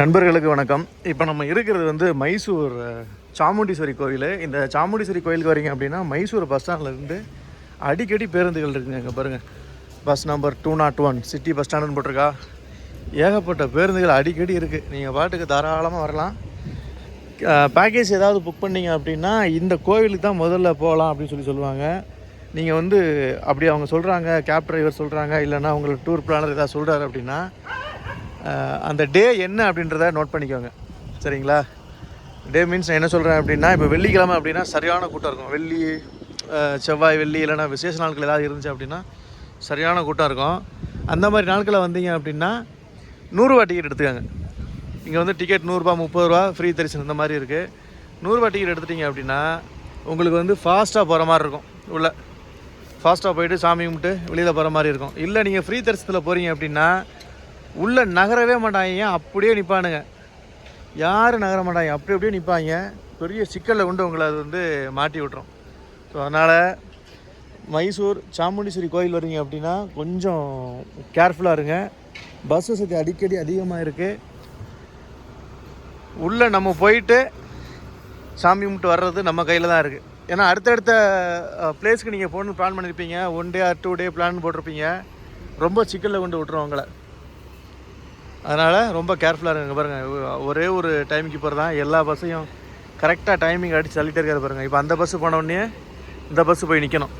நண்பர்களுக்கு வணக்கம். இப்போ நம்ம இருக்கிறது வந்து மைசூர் சாமுண்டீஸ்வரி கோவில் இந்த சாமுண்டீஸ்வரி கோயிலுக்கு வரீங்க அப்படின்னா மைசூர் பஸ் ஸ்டாண்ட்லேருந்து அடிக்கடி பேருந்துகள் இருக்குங்க இங்கே பாருங்கள் bus number two naught one city bus ஸ்டாண்டுன்னு போட்டிருக்கா. ஏகப்பட்ட பேருந்துகள் அடிக்கடி இருக்குது நீங்கள் பாட்டுக்கு தாராளமாக வரலாம். பேக்கேஜ் ஏதாவது புக் பண்ணீங்க அப்படின்னா இந்த கோவிலுக்கு தான் முதல்ல போகலாம் அப்படின்னு சொல்லி சொல்லுவாங்க. நீங்கள் வந்து அப்படி அவங்க சொல்கிறாங்க கேப் டிரைவர் சொல்கிறாங்க இல்லைன்னா உங்களுக்கு டூர் பிளானர் ஏதாவது சொல்கிறாரு அப்படின்னா அந்த டே என்ன அப்படின்றத நோட் பண்ணிக்கோங்க. சரிங்களா? டே மீன்ஸ் நான் என்ன சொல்கிறேன் அப்படின்னா இப்போ வெள்ளிக்கிழமை அப்படின்னா சரியான கூட்டம் இருக்கும். வெள்ளி செவ்வாய் வெள்ளி இல்லைன்னா விசேஷ நாட்கள் ஏதாவது இருந்துச்சு அப்படின்னா சரியான கூட்டம் இருக்கும். அந்த மாதிரி நாட்களில் வந்தீங்க அப்படின்னா நூறுரூவா டிக்கெட் எடுத்துக்கோங்க. இங்கே வந்து டிக்கெட் நூறுரூபா முப்பது ரூபா ஃப்ரீ தரிசனம் இந்த மாதிரி இருக்குது நூறுரூவா டிக்கெட் எடுத்துட்டீங்க அப்படின்னா உங்களுக்கு வந்து ஃபாஸ்ட்டாக போகிற மாதிரி இருக்கும். உள்ளே ஃபாஸ்ட்டாக போயிட்டு சாமி கும்பிட்டு வெளியில் போகிற மாதிரி இருக்கும். இல்லை நீங்கள் ஃப்ரீ தரிசனத்தில் போகிறீங்க அப்படின்னா உள்ளே நகரவே மாட்டாங்க. அப்படியே நிற்பானுங்க யாரும் நகர மாட்டாங்க? அப்படி அப்படியே நிற்பாங்க பெரிய சிக்கலில் கொண்டு உங்களை அது வந்து மாட்டி விட்டுரும். ஸோ அதனால் மைசூர் சாமுண்டீஸ்வரி கோயில் வரீங்க அப்படின்னா கொஞ்சம் கேர்ஃபுல்லாக இருங்க. பஸ் வசதி அடிக்கடி அதிகமாக இருக்குது உள்ளே நம்ம போயிட்டு சாமி கும்பிட்டு வர்றது நம்ம கையில் தான் இருக்குது ஏன்னா அடுத்தடுத்த பிளேஸ்க்கு நீங்கள் போகணும்னு பிளான் பண்ணியிருப்பீங்க one day or two day plan போட்டிருப்பீங்க. ரொம்ப சிக்கலில் கொண்டு விட்ருவோம் உங்களை. அதனால் ரொம்ப கேர்ஃபுல்லாக இருங்க பாருங்கள் ஒரே ஒரு டைமுக்கு கீப்பர் தான். எல்லா பஸ்ஸையும் கரெக்டாக டைமிங் அடித்து தள்ளிட்டே இருக்காரு பாருங்கள் இப்போ அந்த பஸ்ஸு போன உடனே இந்த பஸ்ஸு போய் நிற்கணும்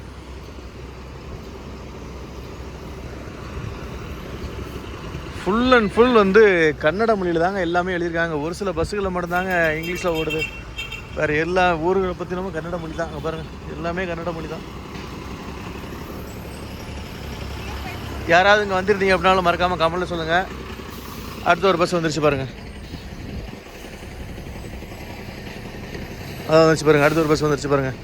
ஃபுல் அண்ட் ஃபுல் வந்து கன்னட மொழியில் தாங்க எல்லாமே எழுதியிருக்காங்க. ஒரு சில பஸ்ஸுகளில் மட்டும்தாங்க இங்கிலீஷில் ஓடுது. வேறு எல்லா ஊர்களை பற்றினமும் கன்னட மொழி தான். அங்கே பாருங்கள் எல்லாமே கன்னட மொழி தான். யாராவது இங்கே வந்துருந்தீங்க அப்படின்னாலும் மறக்காமல் கமெண்ட்டில் சொல்லுங்கள் அடுத்த ஒரு பஸ் வந்துருச்சு பாருங்கள் அதான் வந்துருச்சு பாருங்கள் அடுத்த ஒரு பஸ் வந்துருச்சு பாருங்கள்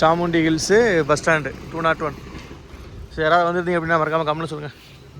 Chamundi hills bus stand two naught one சரி யாராவது வந்துருந்தீங்க அப்படின்னா மறக்காமல் கம்மனு சொல்லுங்கள்